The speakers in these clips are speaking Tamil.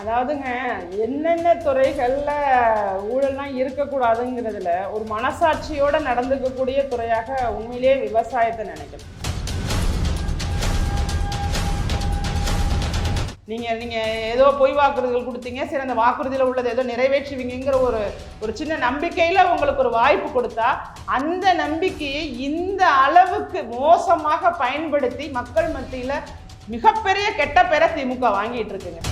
அதாவதுங்க என்னென்ன துறைகளில் ஊழல்லாம் இருக்கக்கூடாதுங்கிறதுல ஒரு மனசாட்சியோடு நடந்துக்கக்கூடிய துறையாக உண்மையிலேயே விவசாயத்தை நினைக்கிறேன் நீங்கள் நீங்கள் ஏதோ பொய் வாக்குறுதிகள் கொடுத்தீங்க சரி அந்த வாக்குறுதியில் உள்ளது ஏதோ நிறைவேற்றுவீங்கிற ஒரு ஒரு சின்ன நம்பிக்கையில் உங்களுக்கு ஒரு வாய்ப்பு கொடுத்தா அந்த நம்பிக்கையை இந்த அளவுக்கு மோசமாக பயன்படுத்தி மக்கள் மத்தியில் மிகப்பெரிய கெட்ட பேரை திமுக வாங்கிட்டு இருக்குங்க.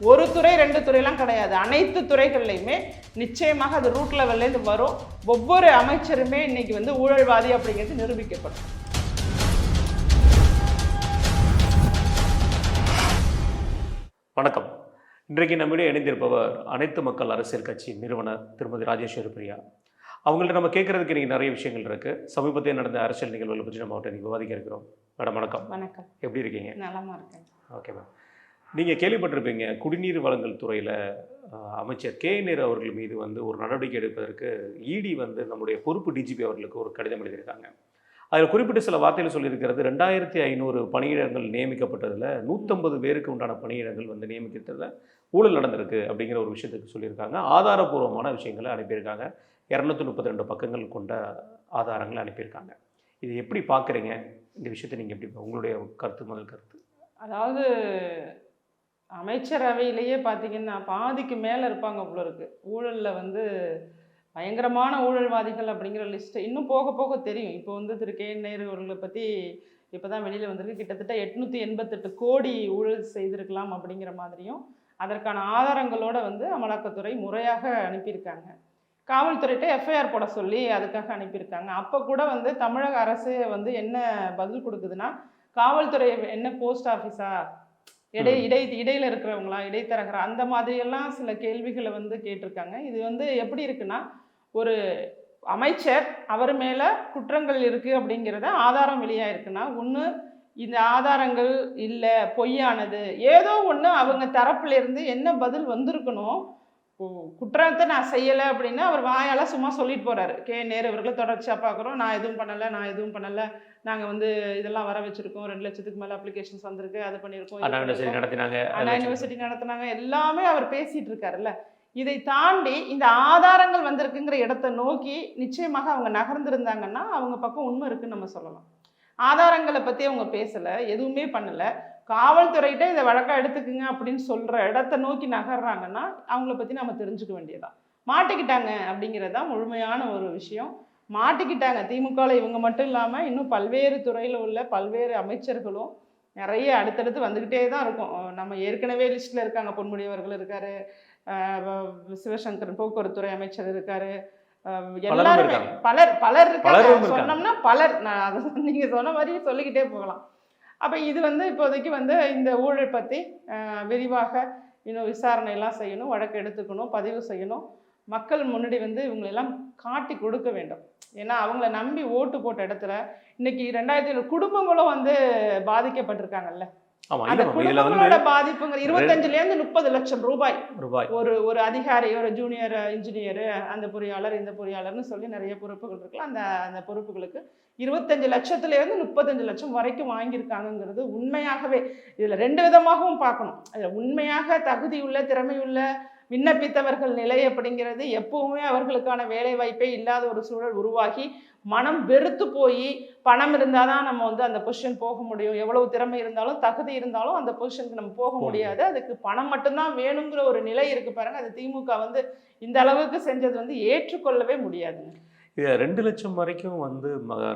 ஒரு துறை ரெண்டு துறையெல்லாம் கிடையாது. அனைத்து துறைகள்லையுமே நிச்சயமாக அது ரூட் லெவல்லேருந்து வரும். ஒவ்வொரு அமைச்சருமே இன்னைக்கு வந்து ஊழல்வாதி அப்படிங்கிறது நிரூபிக்கப்படும். வணக்கம். இன்றைக்கு நம்மிடையே இணைந்திருப்பவர் அனைத்து மக்கள் அரசியல் கட்சி நிறுவனர் திருமதி ராஜேஸ்வரி பிரியா. அவங்கள்ட்ட நம்ம கேட்கறதுக்கு இன்னைக்கு நிறைய விஷயங்கள் இருக்கு. சமீபத்தில் நடந்த அரசியல் நிகழ்வுகளை பற்றி நம்ம அவர்கிட்ட விவாதிக்க இருக்கிறோம். மேடம் வணக்கம். வணக்கம். எப்படி இருக்கீங்க? நலமா இருக்கேன். Okay ma'am. நீங்கள் கேள்விப்பட்டிருப்பீங்க குடிநீர் வழங்கல் துறையில் அமைச்சர் கே. நேரு அவர்கள் மீது வந்து ஒரு நடவடிக்கை எடுப்பதற்கு இடி வந்து நம்முடைய பொறுப்பு டிஜிபி அவர்களுக்கு ஒரு கடிதம் எழுதியிருக்காங்க. அதில் குறிப்பிட்ட சில வார்த்தைகள் சொல்லியிருக்கிறது ரெண்டாயிரத்தி ஐநூறு பணியிடங்கள் நியமிக்கப்பட்டதில் நூற்றம்பது பேருக்கு உண்டான பணியிடங்கள் வந்து நியமிக்கிறதுல ஊழல் நடந்திருக்கு அப்படிங்கிற ஒரு விஷயத்துக்கு சொல்லியிருக்காங்க. ஆதாரபூர்வமான விஷயங்களை அனுப்பியிருக்காங்க. இரநூத்தி முப்பத்தி ரெண்டு பக்கங்கள் கொண்ட ஆதாரங்களை அனுப்பியிருக்காங்க. இது எப்படி பார்க்குறீங்க? இந்த விஷயத்தை நீங்கள் எப்படி உங்களுடைய கருத்து முதல் கருத்து? அதாவது அமைச்சரவையிலேயே பார்த்தீங்கன்னா பாதிக்கு மேலே இருப்பாங்க போல இருக்கு. ஊழலில் வந்து பயங்கரமான ஊழல்வாதிகள் அப்படிங்கிற லிஸ்ட்டு இன்னும் போக போக தெரியும். இப்போ வந்து திரு. கே. நேரு அவர்களை பற்றி இப்போ தான் வெளியில் வந்திருக்கு. கிட்டத்தட்ட எட்நூற்றி எண்பத்தெட்டு கோடி ஊழல் செய்திருக்கலாம் அப்படிங்கிற மாதிரியும் அதற்கான ஆதாரங்களோடு வந்து அமலாக்கத்துறை முறையாக அனுப்பியிருக்காங்க. காவல்துறையிட்ட எஃப்ஐஆர் போட சொல்லி அதுக்காக அனுப்பியிருக்காங்க. அப்போ கூட வந்து தமிழக அரசு வந்து என்ன பதில் கொடுக்குதுன்னா காவல்துறை என்ன போஸ்ட் ஆஃபீஸா இடை இடை இடையில இருக்கிறவங்களா இடைத்தரகரா அந்த மாதிரியெல்லாம் சில கேள்விகளை வந்து கேட்டிருக்காங்க. இது வந்து எப்படி இருக்குன்னா ஒரு அமைச்சர் அவர் மேல குற்றங்கள் இருக்கு அப்படிங்கிறத ஆதாரம் வெளியாயிருக்குன்னா ஒன்று இந்த ஆதாரங்கள் இல்லை பொய்யானது. ஏதோ ஒன்று அவங்க தரப்புல இருந்து என்ன பதில் வந்திருக்கணும் குற்றத்தை நான் செய்யலை அப்படின்னா அவர் வாயால சும்மா சொல்லிட்டு போறாரு. கே நேரு அவர்களை தொடர்ச்சியாக பார்க்குறோம் நான் எதுவும் பண்ணலை நான் எதுவும் பண்ணலை. நாங்கள் வந்து இதெல்லாம் வர வச்சிருக்கோம். ரெண்டு லட்சத்துக்கு மேலே அப்ளிகேஷன்ஸ் வந்திருக்கு. அது பண்ணியிருக்கோம் அண்ணா யூனிவர்சிட்டி. நடத்தினாங்க அண்ணா யூனிவர்சிட்டி நடத்துனாங்க. எல்லாமே அவர் பேசிட்டு இருக்காருல்ல. இதை தாண்டி இந்த ஆதாரங்கள் வந்திருக்குங்கிற இடத்தை நோக்கி நிச்சயமாக அவங்க நகர்ந்திருந்தாங்கன்னா அவங்க பக்கம் உண்மை இருக்குன்னு நம்ம சொல்லலாம். ஆதாரங்களை பற்றி அவங்க பேசலை எதுவுமே பண்ணலை. காவல்துறையிட்ட இதை வழக்கா எடுத்துக்குங்க அப்படின்னு சொல்கிற இடத்த நோக்கி நகர்றாங்கன்னா அவங்கள பற்றி நம்ம தெரிஞ்சுக்க வேண்டியதுதான். மாட்டிக்கிட்டாங்க அப்படிங்கிறது தான் முழுமையான ஒரு விஷயம். மாட்டிக்கிட்டாங்க. திமுகவில் இவங்க மட்டும் இல்லாமல் இன்னும் பல்வேறு துறையில் உள்ள பல்வேறு அமைச்சர்களும் நிறைய அடுத்தடுத்து வந்துக்கிட்டே தான் இருக்கும். நம்ம ஏற்கனவே லிஸ்ட்டில் இருக்காங்க. பொன்முடி அவர்கள் இருக்காரு. சிவசங்கரன் போக்குவரத்துறை அமைச்சர் இருக்காரு. அஹ் எல்லாருமே. பலர் பலர் இருக்காங்க. சொன்னோம்னா பலர். நான் அது நீங்க சொன்ன மாதிரி சொல்லிக்கிட்டே போகலாம். அப்போ இது வந்து இப்போதைக்கு வந்து இந்த ஊழல் பற்றி விரிவாக இன்னும் விசாரணை எல்லாம் செய்யணும் வழக்கு எடுத்துக்கணும் பதிவு செய்யணும். மக்கள் முன்னாடி வந்து இவங்களெல்லாம் காட்டி கொடுக்க வேண்டும். ஏன்னா அவங்கள நம்பி ஓட்டு போட்ட இடத்துல இன்னைக்கு ரெண்டாயிரத்தி ஏழு குடும்பங்களும் வந்து பாதிக்கப்பட்டிருக்காங்கல்ல. இதுல பாதிப்புங்கிற இருபத்தஞ்சுல இருந்து முப்பது லட்சம் ரூபாய். ஒரு ஒரு அதிகாரி ஒரு ஜூனியர் இன்ஜினியர் அந்த பொறியாளர் இந்த பொறியாளர்னு சொல்லி நிறைய பொறுப்புகள் இருக்குல்ல அந்த அந்த பொறுப்புகளுக்கு இருபத்தஞ்சு லட்சத்துல இருந்து முப்பத்தஞ்சு லட்சம் வரைக்கும் வாங்கியிருக்காங்கங்கிறது உண்மையாகவே இதுல ரெண்டு விதமாகவும் பார்க்கணும். அதுல உண்மையாக தகுதியுள்ள திறமையுள்ள விண்ணப்பித்தவர்கள் நிலை அப்படிங்கிறது எப்பவுமே அவர்களுக்கான வேலை வாய்ப்பே இல்லாத ஒரு சூழல் உருவாகி மனம் வெறுத்து போய் பணம் இருந்தால் தான் நம்ம வந்து அந்த பொசிஷன் போக முடியும். எவ்வளவு திறமை இருந்தாலும் தகுதி இருந்தாலும் அந்த பொசிஷனுக்கு நம்ம போக முடியாது. அதுக்கு பணம் மட்டும்தான் வேணுங்கிற ஒரு நிலை இருக்கு பாருங்க. அது திமுக வந்து இந்த அளவுக்கு செஞ்சது வந்து ஏற்றுக்கொள்ளவே முடியாதுங்க. இது ரெண்டு லட்சம் வரைக்கும் வந்து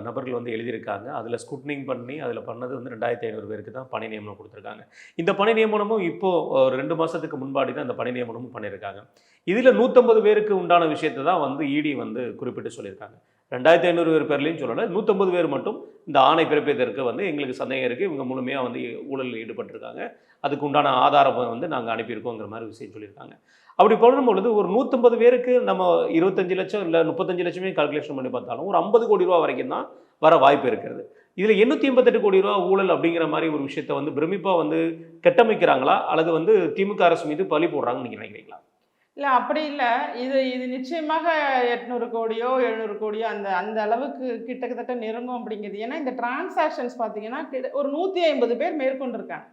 நபர்கள் வந்து எழுதியிருக்காங்க. அதில் ஸ்குட்னிங் பண்ணி அதில் பண்ணது வந்து ரெண்டாயிரத்தி ஐநூறு பேருக்கு தான் பணி நியமனம் கொடுத்துருக்காங்க. இந்த பணி நியமனமும் இப்போ ஒரு ரெண்டு மாதத்துக்கு முன்பாடி தான் இந்த பணி நியமனமும் பண்ணியிருக்காங்க. இதில் நூற்றம்பது பேருக்கு உண்டான விஷயத்தை தான் வந்து இடி வந்து குறிப்பிட்டு சொல்லியிருக்காங்க. ரெண்டாயிரத்தி ஐநூறு பேர் பேர்லையும் சொல்லலை நூற்றம்பது பேர் மட்டும் இந்த ஆணை பிறப்பியதற்கு வந்து எங்களுக்கு சந்தேகம் இருக்குது இவங்க முழுமையாக வந்து ஊழலில் ஈடுபட்டிருக்காங்க. அதுக்கு உண்டான ஆதாரம் வந்து நாங்கள் அனுப்பியிருக்கோங்கிற மாதிரி விஷயம் சொல்லியிருக்காங்க. அப்படி பண்ணும் பொழுது ஒரு நூற்றம்பது பேருக்கு நம்ம இருபத்தஞ்சு லட்சம் இல்லை முப்பத்தஞ்சு லட்சமே கால்குலேஷன் பண்ணி பார்த்தாலும் ஒரு ஐம்பது கோடி ரூபா வரைக்கும் தான் வர வாய்ப்பு இருக்கிறது. இதில் எண்ணூற்றி எண்பத்தெட்டு கோடி ரூபா ஊழல் அப்படிங்கிற மாதிரி ஒரு விஷயத்தை வந்து பிரமிப்பாக வந்து கட்டமைக்கிறாங்களா? அல்லது வந்து திமுக அரசு மீது பழி போடுறாங்கன்னு நீங்கள் நினைக்கிறீங்களா? இல்லை அப்படி இல்லை. இது இது நிச்சயமாக எட்நூறு கோடியோ எழுநூறு கோடியோ அந்த அந்த அளவுக்கு கிட்டத்தட்ட நெருங்கும் அப்படிங்கிறது ஏன்னா இந்த டிரான்சாக்ஷன்ஸ் பார்த்தீங்கன்னா கிட்ட- ஒரு நூற்றி ஐம்பது பேர் மேற்கொண்டிருக்காங்க.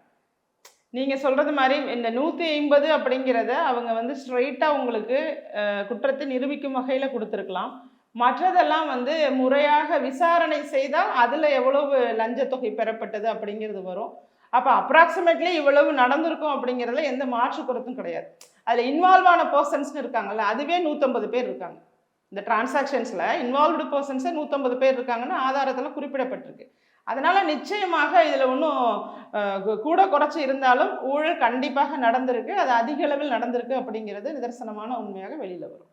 நீங்கள் சொல்கிறது மாதிரி இந்த நூற்றி ஐம்பது அப்படிங்கிறத அவங்க வந்து ஸ்ட்ரெயிட்டாக உங்களுக்கு குற்றத்தை நிரூபிக்கும் வகையில் கொடுத்துருக்கலாம். மற்றதெல்லாம் வந்து முறையாக விசாரணை செய்தால் அதில் எவ்வளவு லஞ்சத்தொகை பெறப்பட்டது அப்படிங்கிறது வரும். அப்போ அப்ராக்சிமேட்லி இவ்வளவு நடந்திருக்கும் அப்படிங்கிறதுல எந்த மாற்று கருத்தும் கிடையாது. அதில் இன்வால்வ் ஆன பர்சன்ஸ்னு இருக்காங்கல்ல அதுவே நூற்றம்பது பேர் இருக்காங்க. இந்த டிரான்சாக்ஷன்ஸில் இன்வால்வ்டு பர்சன்ஸே நூற்றம்பது பேர் இருக்காங்கன்னு ஆதாரத்தில் குறிப்பிடப்பட்டிருக்கு. அதனால் நிச்சயமாக இதில் ஒன்றும் கூட குறைச்சி இருந்தாலும் ஊழல் கண்டிப்பாக நடந்திருக்கு அது அதிக அளவில் நடந்திருக்கு அப்படிங்கிறது நிதர்சனமான உண்மையாக வெளியில் வரும்.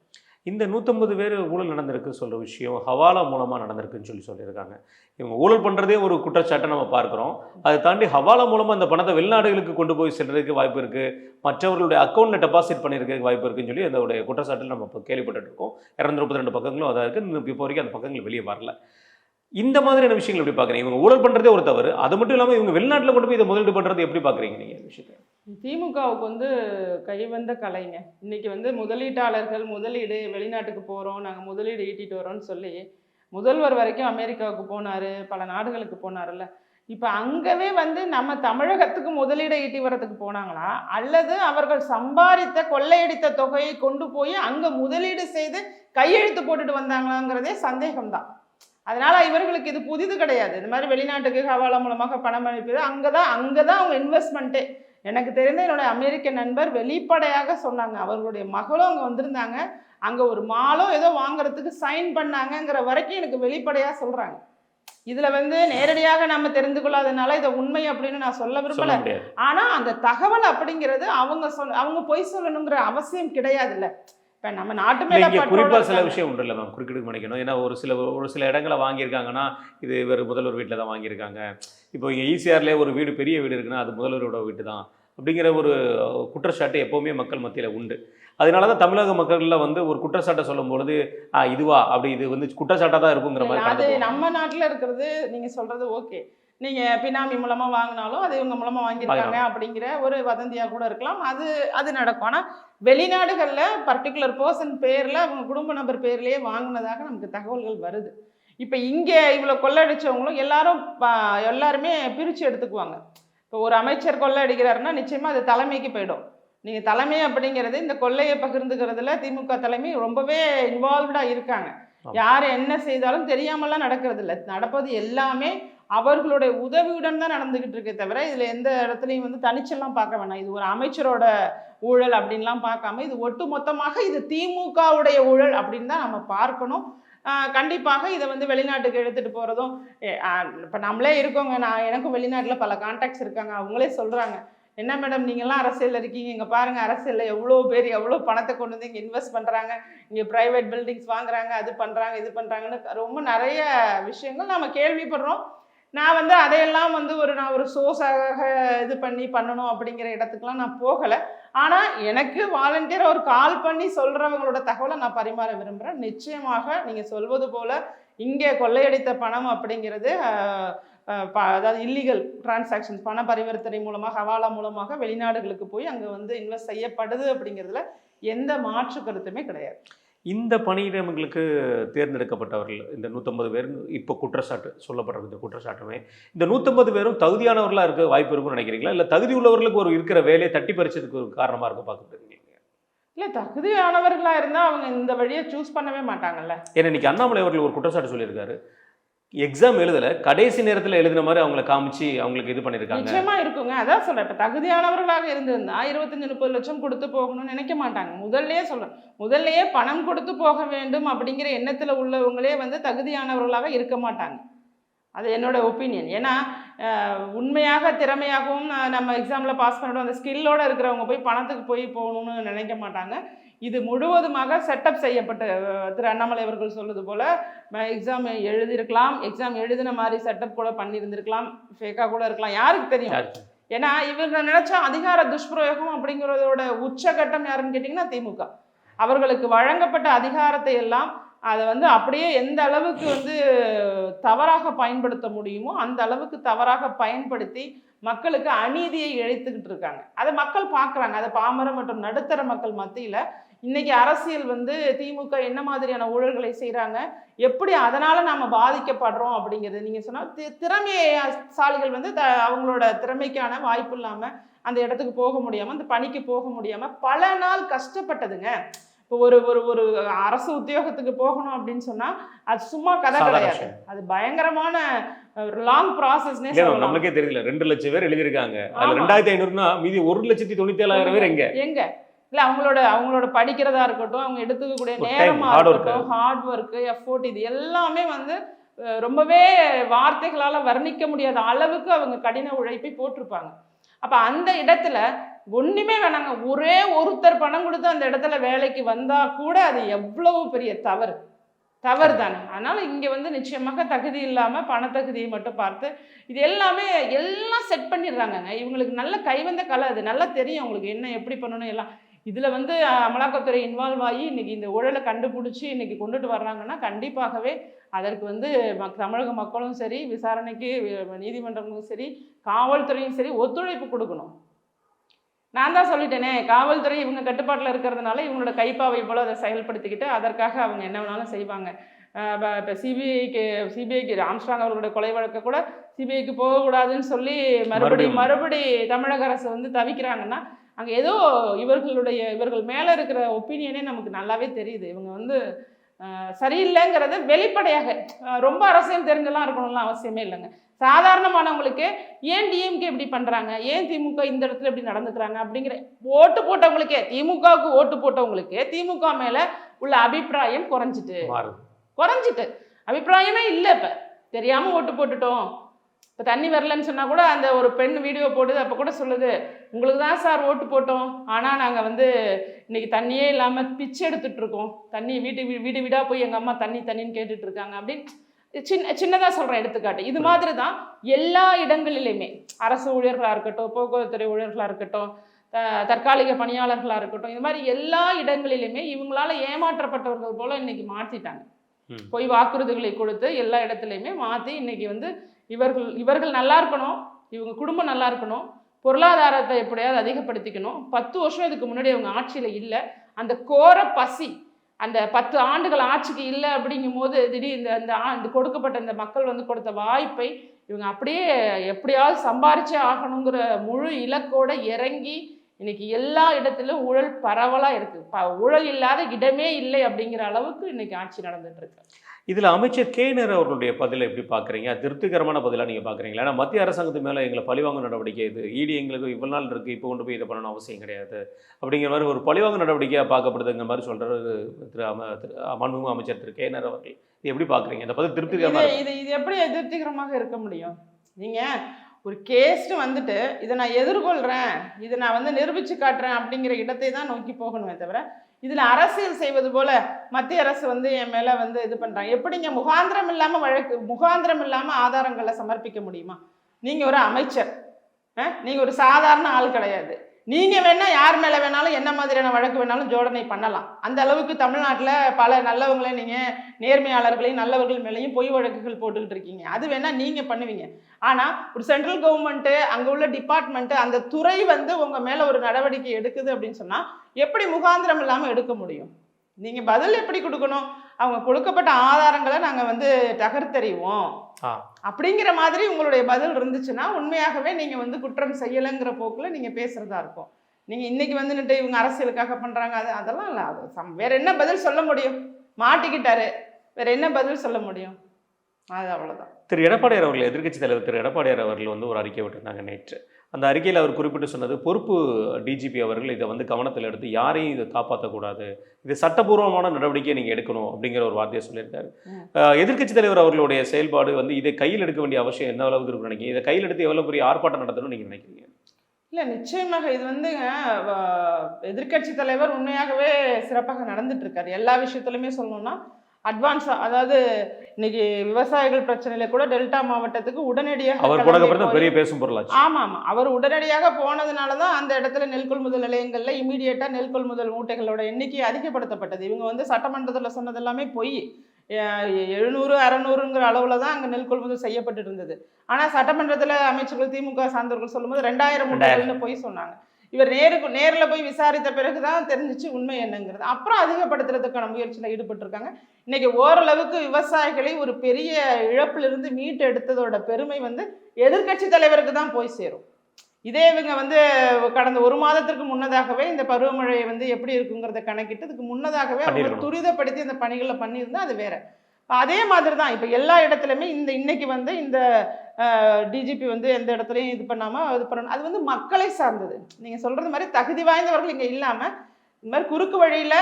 இந்த நூற்றம்பது பேர் ஊழல் நடந்திருக்கு சொல்கிற விஷயம் ஹவாலா மூலமாக நடந்திருக்குன்னு சொல்லி சொல்லியிருக்காங்க. இவங்க ஊழல் பண்ணுறதே ஒரு குற்றச்சாட்டை நம்ம பார்க்குறோம். அதை தாண்டி ஹவாலா மூலமாக அந்த பணத்தை வெளிநாடுகளுக்கு கொண்டு போய் செல்றதுக்கு வாய்ப்பு இருக்குது மற்றவர்களுடைய அக்கௌண்ட்டில் டெபாசிட் பண்ணியிருக்க வாய்ப்பு இருக்குன்னு சொல்லி அதோடைய குற்றச்சாட்டில் நம்ம இப்போ கேள்விப்பட்டுருக்கோம் இரநூத்தி முப்பத்தி ரெண்டு பக்கங்களும் அதாக இருக்குது இன்னும் இப்போ வரைக்கும் அந்த பக்கங்கள் வெளியே வரல. இந்த மாதிரியான விஷயங்கள் எப்படி பார்க்குறீங்க? இவங்க ஊழல் பண்ணுறதே ஒரு தவறு. அது மட்டும் இல்லாமல் இவங்க வெளிநாட்டில் கொண்டு போய் இதை முதலீடு பண்ணுறது எப்படி பார்க்குறீங்க நீங்கள் விஷயத்தை? திமுகவுக்கு வந்து கைவந்த கலைங்க. இன்னைக்கு வந்து முதலீட்டாளர்கள் முதலீடு வெளிநாட்டுக்கு போகிறோம் நாங்கள் முதலீடு ஈட்டிட்டு வரோம்னு சொல்லி முதல்வர் வரைக்கும் அமெரிக்காவுக்கு போனார் பல நாடுகளுக்கு போனார்ல இப்போ அங்கவே வந்து நம்ம தமிழகத்துக்கு முதலீடை ஈட்டி வரதுக்கு போனாங்களா? அல்லது அவர்கள் சம்பாதித்த கொள்ளையடித்த தொகையை கொண்டு போய் அங்கே முதலீடு செய்து கையெழுத்து போட்டுட்டு வந்தாங்களாங்கிறதே சந்தேகம்தான். அதனால இவர்களுக்கு இது புதிது கிடையாது. இந்த மாதிரி வெளிநாட்டுக்கு ஹவாலா மூலமாக பணம் அனுப்பியது. அங்கே தான் அங்கே தான் அவங்க இன்வெஸ்ட்மெண்ட்டே எனக்கு தெரிந்த என்னுடைய அமெரிக்க நண்பர் வெளிப்படையாக சொன்னாங்க. அவர்களுடைய மகளும் அங்கே வந்திருந்தாங்க. அங்கே ஒரு மாலோ ஏதோ வாங்குறதுக்கு சைன் பண்ணாங்கங்கிற வரைக்கும் எனக்கு வெளிப்படையாக சொல்கிறாங்க இதில் வந்து நேரடியாக நம்ம தெரிந்து கொள்ளாதனால இதை உண்மை அப்படின்னு நான் சொல்ல விரும்பல. முடியாது. ஆனா அந்த தகவல் அப்படிங்கிறது அவங்க சொல் அவங்க பொய் சொல்லணுங்கிற அவசியம் கிடையாதுல்ல. இப்ப நம்ம நாட்டு மேல இங்கே குறிப்பாக சில. விஷயம் உண்டு இல்லை மேம் குறுக்கிட்டு மன்னிக்கணும். ஏன்னா ஒரு சில ஒரு சில இடங்களை வாங்கியிருக்காங்கன்னா இது இவர் முதல்வர் வீட்டில் தான் வாங்கியிருக்காங்க. இப்போ இங்கே ஈசிஆர்லேயே ஒரு வீடு பெரிய வீடு இருக்குன்னா அது முதல்வரோட வீட்டு தான் அப்படிங்கிற ஒரு குற்றச்சாட்டு எப்போவுமே மக்கள் மத்தியில் உண்டு. அதனால தான் தமிழக மக்கள்ல வந்து ஒரு குற்றச்சாட்டை சொல்லும் பொழுது இதுவா அப்படி இது வந்து குற்றச்சாட்டாக தான் இருக்குங்கிற மாதிரி அது. நம்ம நாட்டுல இருக்கிறது நீங்க சொல்றது ஓகே. நீங்க பினாமி மூலமா வாங்கினாலும் அது இவங்க மூலமா வாங்கியிருக்காங்க அப்படிங்கிற ஒரு வதந்தியா கூட இருக்கலாம். அது அது நடக்கும். ஆனா வெளிநாடுகள்ல பர்டிகுலர் பர்சன் பேர்ல அவங்க குடும்ப நபர் பேர்லயே வாங்கினதாக நமக்கு தகவல்கள் வருது. இப்போ இங்க இவ்வளவு கொள்ளடிச்சவங்களும் எல்லாரும் எல்லாருமே பிரிச்சு எடுத்துக்குவாங்க. இப்போ ஒரு அமைச்சர் கொள்ளை அடிக்கிறாருன்னா நிச்சயமா அது தலைமைக்கு போயிடும். நீங்க தலைமை அப்படிங்கிறது இந்த கொள்ளையை பகிர்ந்துக்கிறதுல திமுக தலைமை ரொம்பவே இன்வால்வ்டா இருக்காங்க. யார் என்ன செய்தாலும் தெரியாமலாம் நடக்கிறது இல்லை நடப்பது எல்லாமே அவர்களுடைய உதவியுடன் தான் நடந்துகிட்டு இருக்கே தவிர இதில் எந்த இடத்துலையும் வந்து தனிச்செல்லாம் பார்க்க வேணாம். இது ஒரு அமைச்சரோட ஊழல் அப்படின்லாம் பார்க்காம இது ஒட்டு மொத்தமாக இது திமுகவுடைய ஊழல் அப்படின்னு தான் நம்ம பார்க்கணும். கண்டிப்பாக இதை வந்து வெளிநாட்டுக்கு எடுத்துகிட்டு போகிறதும் இப்போ நம்மளே இருக்கோங்க. நான் எனக்கும் வெளிநாட்டில் பல கான்டாக்ட்ஸ் இருக்காங்க. அவங்களே சொல்கிறாங்க என்ன மேடம் நீங்கள்லாம் அரசியலில் இருக்கீங்க. இங்கே பாருங்க அரசியலில் எவ்வளோ பேர் எவ்வளோ பணத்தை கொண்டு வந்து இங்கே இன்வெஸ்ட் பண்ணுறாங்க இங்கே ப்ரைவேட் பில்டிங்ஸ் வாங்குறாங்க அது பண்ணுறாங்க இது பண்ணுறாங்கன்னு ரொம்ப நிறைய விஷயங்கள் நம்ம கேள்விப்படுறோம். நான் வந்து அதையெல்லாம் வந்து ஒரு நான் ஒரு சோர்ஸாக இது பண்ணி பண்ணணும் அப்படிங்கிற இடத்துக்குலாம் நான் போகலை. ஆனால் எனக்கு வாலண்டியராக ஒரு கால் பண்ணி சொல்கிறவங்களோட தகவலை நான் பரிமாற விரும்புகிறேன் நிச்சயமாக நீங்கள் சொல்வது போல் இங்கே கொள்ளையடித்த பணம் அப்படிங்கிறது ப- அதாவது இல்லீகல் டிரான்சாக்ஷன்ஸ் பண பரிவர்த்தனை மூலமாக ஹவாலா மூலமாக வெளிநாடுகளுக்கு போய் அங்கே வந்து இன்வெஸ்ட் செய்யப்படுது அப்படிங்கிறதுல எந்த மாற்று கருத்துமே கிடையாது. இந்த பணியிடங்களுக்கு தேர்ந்தெடுக்கப்பட்டவர்கள் இந்த நூற்றம்பது பேர் இப்போ குற்றச்சாட்டு சொல்லப்படுற இந்த குற்றச்சாட்டுமே இந்த நூற்றம்பது பேரும் தகுதியானவர்களாக இருக்க வாய்ப்பு இருக்கும்னு நினைக்கிறீங்களா? இல்லை தகுதி உள்ளவர்களுக்கு ஒரு இருக்கிற வேலையை தட்டி பறிச்சதுக்கு ஒரு காரணமாக இருக்க பார்க்குறீங்க இல்லை தகுதியானவர்களாக இருந்தால் அவங்க இந்த வழியை சூஸ் பண்ணவே மாட்டாங்கல்ல. ஏன்னா இன்னைக்கு அண்ணாமலை அவர்கள் ஒரு குற்றச்சாட்டு சொல்லியிருக்காரு. எக்ஸாம் எழுதல கடைசி நேரத்தில் எழுதின மாதிரி அவங்கள காமிச்சு அவங்களுக்கு இது பண்ணியிருக்காங்க நிச்சயமா இருக்குங்க. அதான் சொல்றேன். இப்போ தகுதியானவர்களாக இருந்திருந்தா இருபத்தஞ்சு முப்பது லட்சம் கொடுத்து போகணும்னு நினைக்க மாட்டாங்க. முதல்லயே சொல்றேன். முதல்லயே பணம் கொடுத்து போக வேண்டும் அப்படிங்கிற எண்ணத்தில் உள்ளவங்களே வந்து தகுதியானவர்களாக இருக்க மாட்டாங்க. அது என்னோட ஒப்பீனியன் ஏன்னா உண்மையாக திறமையாகவும் நம்ம எக்ஸாமில் பாஸ் பண்ணிடும் அந்த ஸ்கில்லோடு இருக்கிறவங்க போய் பணத்துக்கு போய் போகணும்னு நினைக்க மாட்டாங்க. இது முழுவதுமாக செட்டப் செய்யப்பட்ட திரு அண்ணாமலை அவர்கள் சொல்வது போல எக்ஸாம் எழுதியிருக்கலாம் எக்ஸாம் எழுதின மாதிரி செட்டப் கூட பண்ணியிருந்திருக்கலாம் ஃபேக்காக கூட இருக்கலாம் யாருக்கு தெரியும்? ஏன்னா இவங்க நினைச்சா அதிகார துஷ்பிரயோகம் அப்படிங்கிறதோட உச்சகட்டம் யாருன்னு கேட்டிங்கன்னா திமுக. அவர்களுக்கு வழங்கப்பட்ட அதிகாரத்தை எல்லாம் அதை வந்து அப்படியே எந்த அளவுக்கு வந்து தவறாக பயன்படுத்த முடியுமோ அந்த அளவுக்கு தவறாக பயன்படுத்தி மக்களுக்கு அநீதியை இழைத்துக்கிட்டு இருக்காங்க. அதை மக்கள் பார்க்குறாங்க. அதை பாமர மற்றும் நடுத்தர மக்கள் மத்தியில் இன்னைக்கு அரசியல் வந்து திமுக என்ன மாதிரியான ஊழல்களை செய்றாங்க? எப்படி அதனால நாம பாதிக்கப்படுறோம் அப்படிங்கிறது. நீங்க சொன்னா தி- திறமைசாலிகள் வந்து த- அவங்களோட திறமைக்கான வாய்ப்பு இல்லாம அந்த இடத்துக்கு போக முடியாம அந்த பணிக்கு போக முடியாம பல நாள் கஷ்டப்பட்டதுங்க. இப்போ ஒரு ஒரு ஒரு அரசு உத்தியோகத்துக்கு போகணும் அப்படின்னு சொன்னா அது சும்மா கதை கிடையாது. அது பயங்கரமான ஒரு லாங் ப்ராசஸ்னே நம்மளுக்கே தெரியல. ரெண்டு லட்சம் பேர் எழுதியிருக்காங்க. ஆமா. ரெண்டாயிரத்தி ஐநூறுனா மீதி ஒரு லட்சத்தி தொண்ணூத்தி ஏழாயிரம் பேர் எங்க? எங்க? இல்ல அவங்களோட அவங்களோட படிக்கிறதா இருக்கட்டும் அவங்க எடுத்துக்கக்கூடிய நேரமா. இருக்கட்டும் ஹார்ட் ஒர்க் எஃபோர்ட் இது எல்லாமே வந்து ரொம்பவே வார்த்தைகளால வர்ணிக்க முடியாத அளவுக்கு அவங்க கடின உழைப்பை போட்டிருப்பாங்க. அப்ப அந்த இடத்துல ஒண்ணுமே வேணாங்க. ஒரே ஒருத்தர் பணம் கொடுத்து அந்த இடத்துல வேலைக்கு வந்தா கூட அது எவ்வளவு பெரிய தவறு. தவறு தானே. அதனால இங்க வந்து நிச்சயமாக தகுதி இல்லாம பணத்தகுதியை மட்டும் பார்த்து இது எல்லாமே எல்லாம் செட் பண்ணிடுறாங்கங்க. இவங்களுக்கு நல்ல கைவந்த கலை அது. நல்லா தெரியும் அவங்களுக்கு என்ன எப்படி பண்ணணும் எல்லாம். இதுல வந்து அமலாக்கத்துறை இன்வால்வ் ஆகி இன்னைக்கு இந்த ஊழலை கண்டுபிடிச்சி இன்னைக்கு கொண்டுட்டு வர்றாங்கன்னா கண்டிப்பாகவே அதற்கு வந்து மக்- தமிழக மக்களும் சரி விசாரணைக்கு நீதிமன்றங்களும் சரி காவல்துறையும் சரி ஒத்துழைப்பு கொடுக்கணும் நான் தான் சொல்லிட்டேனே காவல்துறை இவங்க கட்டுப்பாட்டில் இருக்கிறதுனால இவங்களோட கைப்பாவை போல அதை செயல்படுத்திக்கிட்டு அதற்காக அவங்க என்ன வேணாலும் செய்வாங்க இப்போ சிபிஐக்கு சிபிஐக்கு ராம்ஸ்ட்ராங் அவர்களுடைய கொலை வழக்கை கூட சிபிஐக்கு போகக்கூடாதுன்னு சொல்லி மறுபடி. மறுபடி தமிழக அரசு வந்து தவிக்கிறாங்கன்னா அங்கே ஏதோ இவர்களுடைய இவர்கள் மேலே இருக்கிற ஒப்பீனியனே நமக்கு நல்லாவே தெரியுது. இவங்க வந்து சரியில்லைங்கிறத வெளிப்படையாக ரொம்ப அரசியல் தெரிஞ்செல்லாம் இருக்கணும்லாம் அவசியமே இல்லைங்க. சாதாரணமானவங்களுக்கு ஏன் டிஎம்கே இப்படி பண்றாங்க? ஏன் திமுக இந்த இடத்துல இப்படி நடந்துக்கிறாங்க? அப்படிங்கிற ஓட்டு போட்டவங்களுக்கே திமுகவுக்கு ஓட்டு போட்டவங்களுக்கே திமுக மேல உள்ள அபிப்பிராயம் குறைஞ்சிட்டு. குறைஞ்சிட்டு. அபிப்பிராயமே இல்லை இப்போ. தெரியாம ஓட்டு போட்டுட்டோம். இப்போ தண்ணி வரலன்னு சொன்னா கூட அந்த ஒரு பெண் வீடியோ போடுது அப்போ கூட சொல்லுது உங்களுக்கு தான் சார் ஓட்டு போட்டோம். ஆனால் நாங்கள் வந்து இன்னைக்கு தண்ணியே இல்லாமல் பிச்சை எடுத்துட்டு இருக்கோம். தண்ணி வீட்டு வீடு வீடாக போய் எங்கள் அம்மா தண்ணி தண்ணின்னு கேட்டுட்டு இருக்காங்க. அப்படின்னு சின்ன சின்னதாக சொல்கிறேன் எடுத்துக்காட்டு. இது மாதிரி தான் எல்லா இடங்களிலுமே அரசு ஊழியர்களாக இருக்கட்டும் போக்குவரத்துறை ஊழியர்களாக இருக்கட்டும் தற்காலிக பணியாளர்களாக இருக்கட்டும் இது மாதிரி எல்லா இடங்களிலுமே இவங்களால ஏமாற்றப்பட்டவர்கள் போல இன்னைக்கு மாற்றிட்டாங்க. பொய் வாக்குறுதிகளை கொடுத்து எல்லா இடத்துலையுமே மாற்றி இன்னைக்கு வந்து இவர்கள் இவர்கள் நல்லா இருக்கணும் இவங்க குடும்பம் நல்லா இருக்கணும் பொருளாதாரத்தை எப்படியாவது அதிகப்படுத்திக்கணும். பத்து வருஷம் இதுக்கு முன்னாடி அவங்க ஆட்சியில் இல்லை. அந்த கோர பசி அந்த பத்து ஆண்டுகள் ஆட்சிக்கு இல்லை அப்படிங்கும் போது திடீர் இந்த அந்த ஆ- இந்த கொடுக்கப்பட்ட இந்த மக்கள் வந்து கொடுத்த வாய்ப்பை இவங்க அப்படியே எப்படியாவது சம்பாரிச்சே ஆகணுங்கிற முழு இலக்கோட இறங்கி இன்னைக்கு எல்லா இடத்துலையும் ஊழல் பரவலாக இருக்குது ப- ஊழல் இல்லாத இடமே இல்லை அப்படிங்கிற அளவுக்கு இன்னைக்கு ஆட்சி நடந்துட்டு இருக்கு. இதுல அமைச்சர் கே நேரு அவர்களுடைய பதிலை எப்படி பாக்குறீங்க அது திருப்திகரமான பதிலா நீங்க பாக்குறீங்களா ஏன்னா மத்திய அரசாங்கத்து மேல எங்களை பழிவாங்க நடவடிக்கை இது இடி எங்களுக்கு இவ்வளவு நாள் இருக்கு இப்போ கொண்டு போய் இதை பண்ணணும் அவசியம் கிடையாது. அப்படிங்கிற மாதிரி ஒரு பழிவாங்க நடவடிக்கையா பார்க்கப்படுதுங்கிற மாதிரி சொல்றாரு திரு அம மாண்புமிகு அமைச்சர் திரு கே நேரு அவர்கள். இது எப்படி பாக்குறீங்க இந்த பதில் திருப்திகரமா இது இது எப்படி எதிர்த்திகரமாக இருக்க முடியும்? நீங்க ஒரு கேஸ்ட் வந்துட்டு இதை நான் எதிர்கொள்றேன் இதை நான் வந்து நிரூபிச்சு காட்டுறேன் அப்படிங்கிற இடத்தை தான் நோக்கி போகணுமே தவிர இதில் அரசியல் செய்வது போல மத்திய அரசு வந்து என் மேலே வந்து இது பண்ணுறாங்க எப்படிங்க முகாந்திரம் இல்லாமல் வழக்கு முகாந்திரம் இல்லாமல் ஆதாரங்களை சமர்ப்பிக்க முடியுமா? நீங்கள் ஒரு அமைச்சர் நீங்கள் ஒரு சாதாரண ஆள் கிடையாது. நீங்கள் வேணால் யார் மேலே வேணாலும் என்ன மாதிரியான வழக்கு வேணாலும் ஜோடனை பண்ணலாம். அந்த அளவுக்கு தமிழ்நாட்டில் பல நல்லவங்களை நீங்கள் நேர்மையாளர்களையும் நல்லவர்கள் மேலேயும் பொய் வழக்குகள் போட்டுக்கிட்டு இருக்கீங்க. அது வேணால் நீங்கள் பண்ணுவீங்க. ஆனால் ஒரு சென்ட்ரல் கவர்மெண்ட்டு அங்கே உள்ள டிபார்ட்மெண்ட்டு அந்த துறை வந்து உங்கள் மேலே ஒரு நடவடிக்கை எடுக்குது அப்படின்னு சொன்னால் எப்படி முகாந்திரம் இல்லாமல் எடுக்க முடியும்? நீங்கள் பதில் எப்படி கொடுக்கணும்? அவங்க கொடுக்கப்பட்ட ஆதாரங்களை நாங்க வந்து தகர்த்தெறிவோம். அப்படிங்கிற மாதிரி உங்களுடைய பதில் இருந்துச்சுன்னா உண்மையாகவே நீங்க வந்து குற்றம் செய்யலைங்கிற போக்குல நீங்க பேசுறதா இருக்கும். நீங்க இன்னைக்கு வந்துட்டு இவங்க அரசியலுக்காக பண்றாங்க அது அதெல்லாம் இல்லை. அது சம்- வேற என்ன பதில் சொல்ல முடியும்? மாட்டிக்கிட்டாரு. வேற என்ன பதில் சொல்ல முடியும்? அது அவ்வளவுதான். திரு எடப்பாடியார் அவர்கள் எதிர்க்கட்சி தலைவர் திரு எடப்பாடியார் அவர்கள் வந்து ஒரு அறிக்கை விட்டிருந்தாங்க நேற்று. அந்த அறிக்கையில் அவர் குறிப்பிட்டு சொன்னது பொறுப்பு டிஜிபி அவர்கள் இதை வந்து கவனத்தில் எடுத்து யாரையும் இதை காப்பாற்றக்கூடாது இது சட்டபூர்வமான நடவடிக்கையை நீங்கள் எடுக்கணும் அப்படிங்கிற ஒரு வார்த்தையை சொல்லியிருக்காரு. எதிர்க்கட்சி தலைவர் அவர்களுடைய செயல்பாடு வந்து இதை கையில் எடுக்க வேண்டிய அவசியம் என்ன அளவுக்கு இருக்குன்னு நினைக்கிறீங்க? இதை கையில் எடுத்து எவ்வளோ பெரிய ஆர்ப்பாட்டம் நடத்தணும்னு நீங்கள் நினைக்கிறீங்க? இல்ல நிச்சயமாக இது வந்துங்க எதிர்கட்சி தலைவர் உண்மையாகவே சிறப்பாக நடந்துட்டு இருக்காரு. எல்லா விஷயத்துலையுமே சொல்லணும்னா அட்வான்ஸா அதாவது இன்னைக்கு விவசாயிகள் பிரச்சனையில கூட டெல்டா மாவட்டத்துக்கு உடனடியாக அவர் போய்- பெரிய பேசும் பொருளாச்சு ஆமா ஆமா அவர் உடனடியாக போனதுனால தான் அந்த இடத்துல நெல் கொள்முதல் நிலையங்கள்ல இமீடியட்டா நெல் கொள்முதல் மூட்டைகளோட எண்ணிக்கை அதிகப்படுத்தப்பட்டது. இவங்க வந்து சட்டமன்றத்துல சொன்னது எல்லாமே பொய். எழுநூறு அறநூறுங்கிற அளவுல தான் அங்க நெல் கொள்முதல் செய்யப்பட்டு இருந்தது. ஆனா சட்டமன்றத்துல அமைச்சர்கள் திமுக சார்ந்தவர்கள் சொல்லும்போது ரெண்டாயிரம். மூட்டைகள்னு பொய் சொன்னாங்க. இவர் நேருக்கு நேரில் போய் விசாரித்த பிறகு தான் தெரிஞ்சிச்சு உண்மை என்னங்கிறது. அப்புறம் அதிகப்படுத்துறதுக்கான முயற்சியில் ஈடுபட்டிருக்காங்க. இன்னைக்கு ஓரளவுக்கு விவசாயிகளை ஒரு பெரிய இழப்பிலிருந்து மீட்டு எடுத்ததோட பெருமை வந்து எதிர்க்கட்சி தலைவருக்கு தான் போய் சேரும். இதே இவங்க வந்து கடந்த ஒரு மாதத்திற்கு முன்னதாகவே இந்த பருவமழை வந்து எப்படி இருக்குங்கிறத கணக்கிட்டு இதுக்கு முன்னதாகவே அவங்க. துரிதப்படுத்தி அந்த பணிகளை பண்ணியிருந்தா அது வேற. அதே மாதிரி தான் இப்போ எல்லா இடத்துலையுமே இந்த இன்னைக்கு வந்து இந்த டிஜிபி வந்து எந்த இடத்துலையும் இது பண்ணாமல் இது பண்ணணும். அது வந்து மக்களை சார்ந்தது. நீங்கள் சொல்கிறது மாதிரி தகுதி வாய்ந்தவர்கள் இங்கே இல்லாமல் இந்த மாதிரி குறுக்கு வழியில்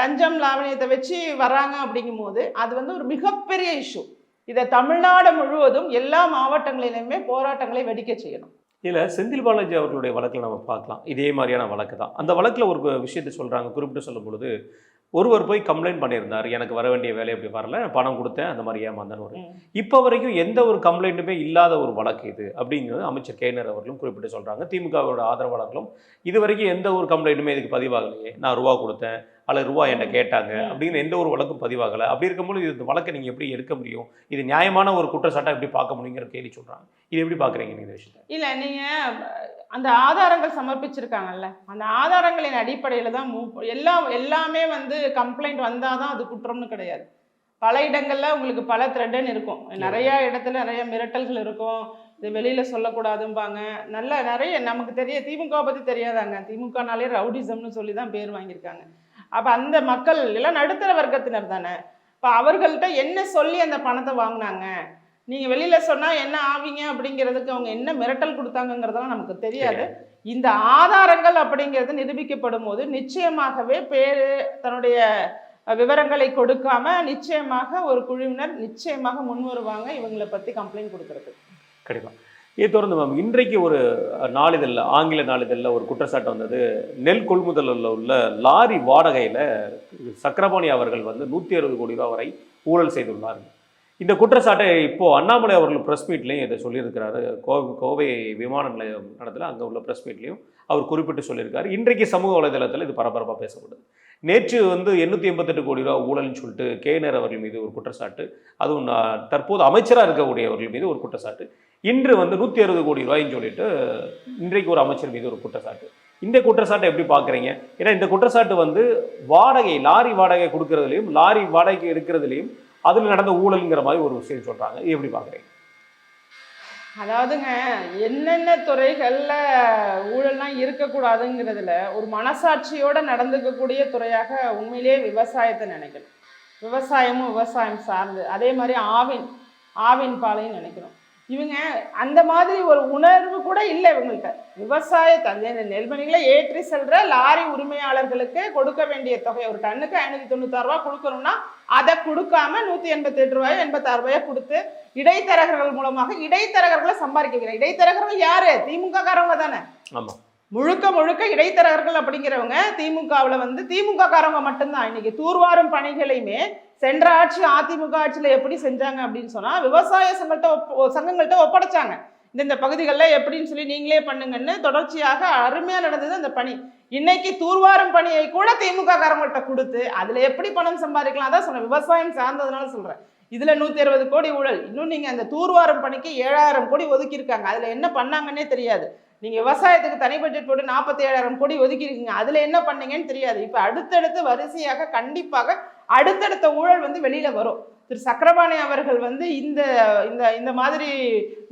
லஞ்சம் லாவணியத்தை வச்சு வராங்க அப்படிங்கும்போது அது வந்து ஒரு மிகப்பெரிய இஷ்யூ இதை தமிழ்நாடு முழுவதும் எல்லா மாவட்டங்களிலுமே போராட்டங்களை வெடிக்க செய்யணும். இதில் செந்தில் பாலாஜி அவர்களுடைய வழக்கில் நம்ம பார்க்கலாம். இதே மாதிரியான வழக்கு தான். அந்த வழக்கில் ஒரு விஷயத்தை சொல்கிறாங்க குறிப்பிட்டு சொல்லும் பொழுது ஒருவர் போய் கம்ப்ளைண்ட் பண்ணியிருந்தார் எனக்கு வர வேண்டிய வேலை அப்படி வரல பணம் கொடுத்தேன் அந்த மாதிரி ஏமாந்தேன்னு ஒரு. இப்போ வரைக்கும் எந்த ஒரு கம்ப்ளைண்ட்டுமே இல்லாத ஒரு வழக்கு இது அப்படிங்கிறது அமைச்சர் கேனர் அவர்களும் குறிப்பிட்டு சொல்கிறாங்க திமுகவோட ஆதரவாளர்களும் இது வரைக்கும் எந்த ஒரு கம்ப்ளைண்ட்டுமே இதுக்கு பதிவாகலையே. நான் ரூபா கொடுத்தேன் அல்லது ரூபா என்ன கேட்டாங்க. ம். அப்படிங்கிற எந்த ஒரு வழக்கும் பதிவாகலை. அப்படி இருக்கும்போது இது இந்த வழக்கை நீங்கள் எப்படி எடுக்க முடியும்? இது நியாயமான ஒரு குற்றச்சாட்டை எப்படி பார்க்க முடியுங்கிற கேள்வி சொல்கிறாங்க இது எப்படி பார்க்குறீங்க நீங்கள் இந்த விஷயத்தை? இல்லை நீங்கள் அந்த ஆதாரங்கள் சமர்ப்பிச்சிருக்காங்கல்ல. அந்த ஆதாரங்களின் அடிப்படையில் தான் மூவ் எல்லாம் எல்லாமே வந்து கம்ப்ளைண்ட் வந்தால் தான் அது குற்றம்னு கிடையாது. பல இடங்களில் உங்களுக்கு பல த்ரெட்டன் இருக்கும். நிறைய இடத்துல நிறைய மிரட்டல்கள் இருக்கும். இது வெளியில் சொல்லக்கூடாதும்பாங்க. நல்ல நிறைய நமக்கு தெரிய திமுக பற்றி தெரியாதாங்க. திமுகனாலே ரவுடிசம்னு சொல்லி தான் பேர் வாங்கியிருக்காங்க. அப்போ அந்த மக்கள் எல்லாம் நடுத்தர வர்க்கத்தினர் தானே? இப்போ அவர்கள்ட்ட என்ன சொல்லி அந்த பணத்தை வாங்கினாங்க? நீங்கள் வெளியில் சொன்னால் என்ன ஆவீங்க அப்படிங்கிறதுக்கு அவங்க என்ன மிரட்டல் கொடுத்தாங்கங்கிறதெல்லாம் நமக்கு தெரியாது. இந்த ஆதாரங்கள் அப்படிங்கிறது நிரூபிக்கப்படும் போது நிச்சயமாகவே பேர் தன்னுடைய விவரங்களை கொடுக்காம நிச்சயமாக ஒரு குழுவினர் நிச்சயமாக முன் வருவாங்க இவங்களை பற்றி கம்ப்ளைண்ட் கொடுக்கறது. கண்டிப்பாக இதை தொடர்ந்து மேம் இன்றைக்கு ஒரு நாளிதழில் ஆங்கில நாளிதழில் ஒரு குற்றச்சாட்டு வந்தது. நெல் கொள்முதலில் உள்ள லாரி வாடகையில் சக்கரபாணி அவர்கள் வந்து நூற்றி அறுபது கோடி ரூபா வரை ஊழல் செய்துள்ளார். இந்த குற்றச்சாட்டை இப்போது அண்ணாமலை அவர்கள் ப்ரெஸ் மீட்லேயும் இதை சொல்லியிருக்கிறாரு. கோவை கோவை விமான நிலையம் நடத்துல அங்கே உள்ள ப்ரெஸ் மீட்லேயும் அவர் குறிப்பிட்டு சொல்லியிருக்காரு. இன்றைக்கு சமூக வலைதளத்தில் இது பரபரப்பாக பேசப்படுது. நேற்று வந்து எண்ணூற்றி எண்பத்தெட்டு கோடி ரூபா ஊழல்னு சொல்லிட்டு கேனர் அவர்கள் மீது ஒரு குற்றச்சாட்டு. அதுவும் நான் தற்போது அமைச்சராக இருக்கக்கூடியவர்கள் மீது ஒரு குற்றச்சாட்டு. இன்று வந்து நூற்றி அறுபது கோடி ரூபாய்ன்னு சொல்லிட்டு இன்றைக்கு ஒரு அமைச்சர் மீது ஒரு குற்றச்சாட்டு. இந்த குற்றச்சாட்டை எப்படி பார்க்குறீங்க? ஏன்னா இந்த குற்றச்சாட்டு வந்து வாடகை லாரி வாடகை கொடுக்கறதுலையும் லாரி வாடகை எடுக்கிறதுலையும் அதில் நடந்த ஊழலுங்கிற மாதிரி ஒரு விஷயம் சொல்கிறாங்க எப்படி பார்க்குறீங்க? அதாவதுங்க என்னென்ன துறைகளில் ஊழல்லாம் இருக்கக்கூடாதுங்கிறதுல ஒரு மனசாட்சியோடு நடந்துக்கக்கூடிய துறையாக உண்மையிலேயே விவசாயத்தை நினைக்கணும். விவசாயமும் விவசாயம் சார்ந்து அதே மாதிரி ஆவின் ஆவின் பாலையும் நினைக்கணும். இவங்க அந்த மாதிரி ஒரு உணர்வு கூட இல்லை இவங்கள்ட்ட. விவசாயத்தை அந்த நெல்மணிகளை ஏற்றி செல்ற லாரி உரிமையாளர்களுக்கு கொடுக்க வேண்டிய தொகை ஒரு டன்னுக்கு ஐநூற்றி தொண்ணூத்தாறு ரூபா கொடுக்கணும்னா அதை கொடுக்காம நூற்றி எண்பத்தெட்டு ரூபாயோ எண்பத்தாறு ரூபாயோ கொடுத்து இடைத்தரகர்கள் மூலமாக இடைத்தரகர்களை சம்பாதிக்க இடைத்தரகர்கள் யாரு? திமுக காரவங்க தானே. ஆமாம் முழுக்க முழுக்க இடைத்தரகர்கள் அப்படிங்கிறவங்க திமுகவில் வந்து திமுக காரவங்க மட்டும்தான். இன்னைக்கு தூர்வாரும் பணிகளையுமே சென்ற ஆட்சி அதிமுக ஆட்சியில் எப்படி செஞ்சாங்க அப்படின்னு சொன்னால் விவசாய சங்கள்கிட்ட ஒப்ப சங்கங்கள்கிட்ட ஒப்படைச்சாங்க. இந்த பகுதிகளில் எப்படின்னு சொல்லி நீங்களே பண்ணுங்கன்னு தொடர்ச்சியாக அருமையாக நடந்தது அந்த பணி. இன்னைக்கு தூர்வாரும் பணியை கூட திமுக காரங்கள்ட்ட கொடுத்து அதில் எப்படி பணம் சம்பாதிக்கலாம்? அதான் சொன்னேன் விவசாயம் சார்ந்ததுனால சொல்கிறேன் இதில் நூற்றி அறுபது கோடி ஊழல். இன்னும் நீங்கள் அந்த தூர்வாரும் பணிக்கு ஏழாயிரம் கோடி ஒதுக்கியிருக்காங்க. அதில் என்ன பண்ணாங்கன்னே தெரியாது. நீங்கள் விவசாயத்துக்கு தனி பட்ஜெட் போட்டு நாற்பத்தி ஏழாயிரம் கோடி ஒதுக்கியிருக்கீங்க. அதில் என்ன பண்ணீங்கன்னு தெரியாது. இப்போ அடுத்தடுத்து வரிசையாக கண்டிப்பாக அடுத்தடுத்த ஊழல் வந்து வெளியில் வரும். திரு சக்கரபாணி அவர்கள் வந்து இந்த இந்த இந்த மாதிரி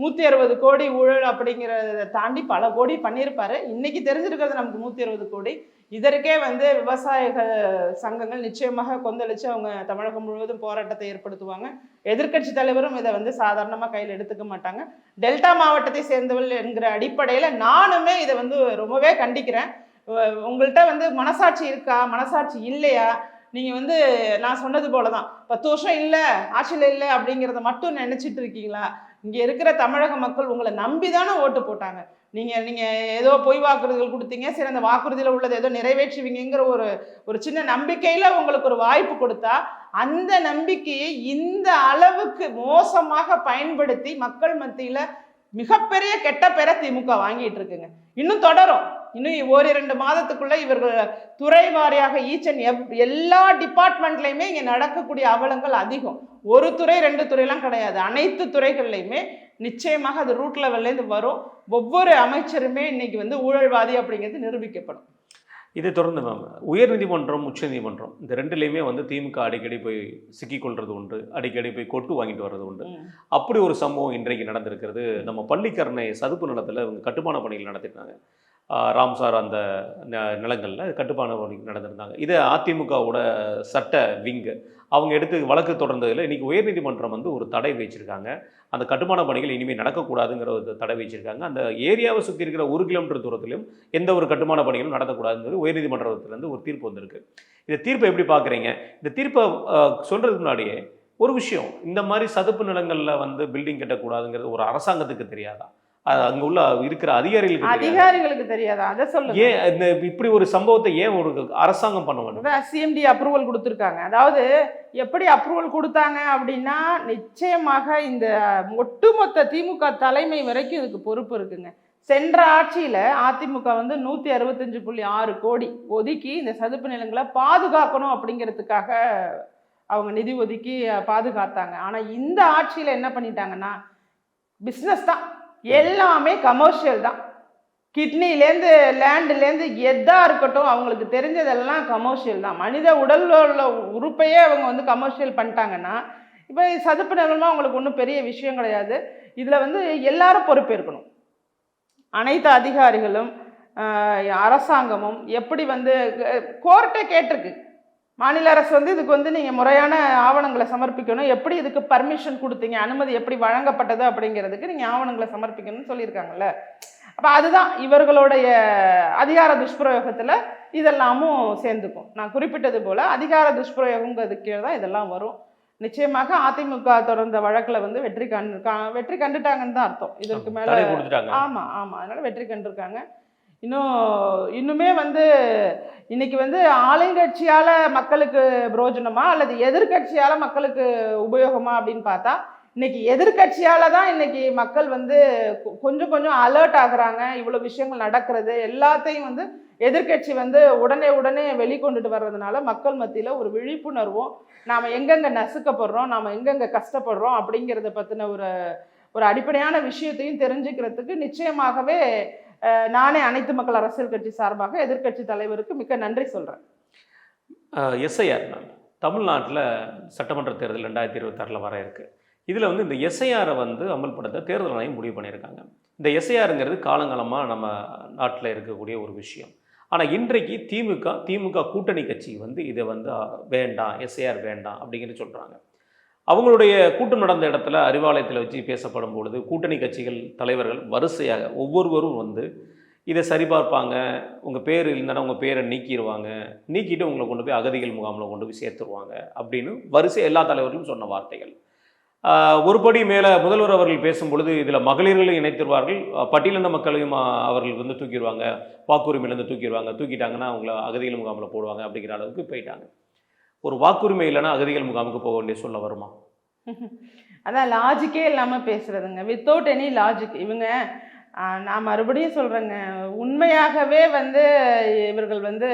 நூற்றி அறுபது கோடி ஊழல் அப்படிங்கிறத தாண்டி பல கோடி பண்ணியிருப்பாரு. இன்னைக்கு தெரிஞ்சிருக்கிறது நமக்கு நூற்றி அறுபது கோடி. இதற்கே வந்து விவசாயிகள் சங்கங்கள் நிச்சயமாக கொந்தளித்து அவங்க தமிழகம் முழுவதும் போராட்டத்தை ஏற்படுத்துவாங்க. எதிர்க்கட்சி தலைவரும் இதை வந்து சாதாரணமாக கையில் எடுத்துக்க மாட்டாங்க. டெல்டா மாவட்டத்தை சேர்ந்தவள் என்கிற அடிப்படையில் நானுமே இதை வந்து ரொம்பவே கண்டிக்கிறேன். உங்கள்கிட்ட வந்து மனசாட்சி இருக்கா? மனசாட்சி இல்லையா? நீங்கள் வந்து நான் சொன்னது போல தான் பத்து வருஷம் இல்லை ஆட்சியில் இல்லை அப்படிங்கிறத மட்டும் நினச்சிட்டு இருக்கீங்களா? இங்கே இருக்கிற தமிழக மக்கள் உங்களை நம்பி தானே ஓட்டு போட்டாங்க. நீங்கள் நீங்கள் ஏதோ பொய் வாக்குறுதிகள் கொடுத்தீங்க சரி அந்த வாக்குறுதியில் உள்ளதை ஏதோ நிறைவேற்றுவீங்கங்கிற ஒரு ஒரு சின்ன நம்பிக்கையில் உங்களுக்கு ஒரு வாய்ப்பு கொடுத்தா அந்த நம்பிக்கையை இந்த அளவுக்கு மோசமாக பயன்படுத்தி மக்கள் மத்தியில் மிகப்பெரிய கெட்ட பேரை திமுக வாங்கிட்டு இருக்குங்க. இன்னும் தொடரும். இன்னும் ஓரிரண்டு மாதத்துக்குள்ள இவர்கள் துறை வாரியாக ஈச் அண்ட் எவ் எல்லா டிபார்ட்மெண்ட்லையுமே இங்கே நடக்கக்கூடிய அவலங்கள் அதிகம். ஒரு துறை ரெண்டு துறையெல்லாம் கிடையாது. அனைத்து துறைகள்லையுமே நிச்சயமாக அது ரூட் லெவல்லேருந்து வரும். ஒவ்வொரு அமைச்சருமே இன்னைக்கு வந்து ஊழல்வாதி அப்படிங்கிறது நிரூபிக்கப்படும். இதை தொடர்ந்து மேம் உயர்நீதிமன்றம் உச்சநீதிமன்றம் இந்த ரெண்டுலேயுமே வந்து திமுக அடிக்கடி போய் சிக்கிக்கொள்றது உண்டு அடிக்கடி போய் கொட்டு வாங்கிட்டு வர்றது உண்டு. அப்படி ஒரு சம்பவம் இன்றைக்கு நடந்திருக்கிறது. நம்ம பள்ளிக்கரணை சதுப்பு நிலத்தில் இவங்க கட்டுமான பணிகள் நடத்திருந்தாங்க ஆஹ் ராம்சார் அந்த ந- கட்டுப்பாடு கட்டுமான பணி நடந்திருந்தாங்க. இது அதிமுகவோட சட்ட விங்கு. அவங்க எடுத்து வழக்கு தொடர்ந்ததில் இன்றைக்கி உயர்நீதிமன்றம் வந்து ஒரு தடை வச்சுருக்காங்க அந்த கட்டுமான பணிகள் இனிமேல் நடக்கக்கூடாதுங்கிற ஒரு தடை வச்சுருக்காங்க அந்த ஏரியாவை சுற்றி இருக்கிற ஒரு கிலோமீட்டர் தூரத்திலும் எந்த ஒரு கட்டுமான பணிகளும் நடத்தக்கூடாதுங்கிறது உயர்நீதிமன்றத்திலேருந்து ஒரு தீர்ப்பு வந்திருக்கு. இந்த தீர்ப்பை எப்படி பார்க்குறீங்க? இந்த தீர்ப்பை சொல்கிறதுக்கு முன்னாடியே ஒரு விஷயம். இந்த மாதிரி சதுப்பு நிலங்களில் வந்து பில்டிங் கட்டக்கூடாதுங்கிறது ஒரு அரசாங்கத்துக்கு தெரியாதா? அங்கே உள்ள இருக்கிற அதிகாரிகளுக்கு? அதிகாரிகளுக்கு தெரியாதா? அதை சொல்லுங்க. ஏன் இந்த இப்படி ஒரு சம்பவத்தை ஏன் ஒரு அரசாங்கம் பண்ண வேண்டும்? சிஎம்டி அப்ரூவல் கொடுத்துருக்காங்க. அதாவது எப்படி அப்ரூவல் கொடுத்தாங்க அப்படின்னா நிச்சயமாக இந்த ஒட்டுமொத்த திமுக தலைமை வரைக்கும் இதுக்கு பொறுப்பு இருக்குங்க. சென்ற ஆட்சியில் அதிமுக வந்து நூற்றி அறுபத்தஞ்சு புள்ளி ஆறு கோடி ஒதுக்கி இந்த சதுப்பு நிலங்களை பாதுகாக்கணும் அப்படிங்கிறதுக்காக அவங்க நிதி ஒதுக்கி பாதுகாத்தாங்க. ஆனால் இந்த ஆட்சியில் என்ன பண்ணிட்டாங்கன்னா பிஸ்னஸ் தான். எல்லாமே கமர்ஷியல் தான். கிட்னிலேருந்து லேண்டுலேருந்து எதாக இருக்கட்டும் அவங்களுக்கு தெரிஞ்சதெல்லாம் கமர்ஷியல் தான். மனித உடலில் உள்ள உறுப்பையே அவங்க வந்து கமர்ஷியல் பண்ணிட்டாங்கன்னா இப்போ சதுப்பு நிலமாக அவங்களுக்கு ஒன்றும் பெரிய விஷயம் கிடையாது. இதில் வந்து எல்லாரும் பொறுப்பேற்கணும் அனைத்து அதிகாரிகளும் அரசாங்கமும் எப்படி வந்து கோர்ட்டே கேட்டிருக்கு. மாநில அரசு வந்து இதுக்கு வந்து நீங்கள் முறையான ஆவணங்களை சமர்ப்பிக்கணும். எப்படி இதுக்கு பர்மிஷன் கொடுத்தீங்க? அனுமதி எப்படி வழங்கப்பட்டது அப்படிங்கிறதுக்கு நீங்கள் ஆவணங்களை சமர்ப்பிக்கணும்னு சொல்லியிருக்காங்கல்ல. அப்போ அதுதான் இவர்களுடைய அதிகார துஷ்பிரயோகத்தில் இதெல்லாமும் சேர்ந்துக்கும். நான் குறிப்பிட்டது போல் அதிகார துஷ்பிரயோகங்கிறது கீழே தான் இதெல்லாம் வரும். நிச்சயமாக அதிமுக தொடர்ந்த வழக்கில் வந்து வெற்றி கண்டு வெற்றி கண்டுட்டாங்கன்னு தான் அர்த்தம். இதற்கு மேலே ஆமாம் ஆமாம் அதனால வெற்றி கண்டிருக்காங்க. இன்னும் இன்னுமே வந்து இன்னைக்கு வந்து ஆளுங்கட்சியால் மக்களுக்கு பிரோஜனமா அல்லது எதிர்க்கட்சியால் மக்களுக்கு உபயோகமா அப்படின்னு பார்த்தா இன்னைக்கு எதிர்கட்சியால் தான் இன்றைக்கி மக்கள் வந்து கொஞ்சம் கொஞ்சம் அலர்ட் ஆகுறாங்க. இவ்வளோ விஷயங்கள் நடக்கிறது. எல்லாத்தையும் வந்து எதிர்க்கட்சி வந்து உடனே உடனே வெளிக்கொண்டுட்டு வர்றதுனால மக்கள் மத்தியில் ஒரு விழிப்புணர்வும் நாம் எங்கெங்கே நசுக்கப்படுறோம் நாம் எங்கெங்கே கஷ்டப்படுறோம் அப்படிங்கிறத பற்றின ஒரு ஒரு அடிப்படையான விஷயத்தையும் தெரிஞ்சுக்கிறதுக்கு நிச்சயமாகவே நானே அனைத்து மக்கள் அரசியல் கட்சி சார்பாக எதிர்க்கட்சி தலைவருக்கு மிக்க நன்றி சொல்கிறேன் எஸ்ஐஆர் தமிழ்நாட்டில் சட்டமன்ற தேர்தல் ரெண்டாயிரத்தி இருபத்தாறில் வர இருக்குது இதில் வந்து இந்த எஸ்ஐஆரை வந்து அமல்படுத்த தேர்தல் ஆணையம் முடிவு பண்ணியிருக்காங்க. இந்த எஸ்ஐஆருங்கிறது காலங்காலமாக நம்ம நாட்டில் இருக்கக்கூடிய ஒரு விஷயம். ஆனால் இன்றைக்கு திமுக திமுக கூட்டணி கட்சி வந்து இதை வந்து வேண்டாம் எஸ்ஐஆர் வேண்டாம் அப்படிங்கிறது சொல்கிறாங்க அவங்களுடைய கூட்டம் நடந்த இடத்துல அறிவாலயத்தில் வச்சு பேசப்படும் பொழுது கூட்டணி கட்சிகள் தலைவர்கள் வரிசையாக ஒவ்வொருவரும் வந்து இதை சரிபார்ப்பாங்க உங்கள் பேர் இல்லைன்னா உங்கள் பேரை நீக்கிடுவாங்க நீக்கிட்டு உங்களை கொண்டு போய் அகதிகள் முகாமில் கொண்டு போய் சேர்த்துருவாங்க. அப்படின்னு வரிசை எல்லா தலைவர்களும் சொன்ன வார்த்தைகள். ஒருபடி மேலே முதல்வர் அவர்கள் பேசும் பொழுது இதில் மகளிர்களையும் இணைத்திருவார்கள். அஹ் பட்டியலின மக்களையும் அவர்கள் வந்து தூக்கிடுவாங்க வாக்குரிமையிலேருந்து தூக்கிடுவாங்க தூக்கிட்டாங்கன்னா அவங்கள அகதிகள் முகாமில் போடுவாங்க அப்படிங்கிற அளவுக்கு போயிட்டாங்க. ஒரு வாக்குரிமை இல்லைன்னா அகதிகள் முகாமுக்கு போக வேண்டிய சொல்ல வருமா? அதான் லாஜிக்கே இல்லாமல் பேசுகிறதுங்க வித்தவுட் எனி லாஜிக் இவங்க நான் மறுபடியும் சொல்கிறேங்க உண்மையாகவே வந்து இவர்கள் வந்து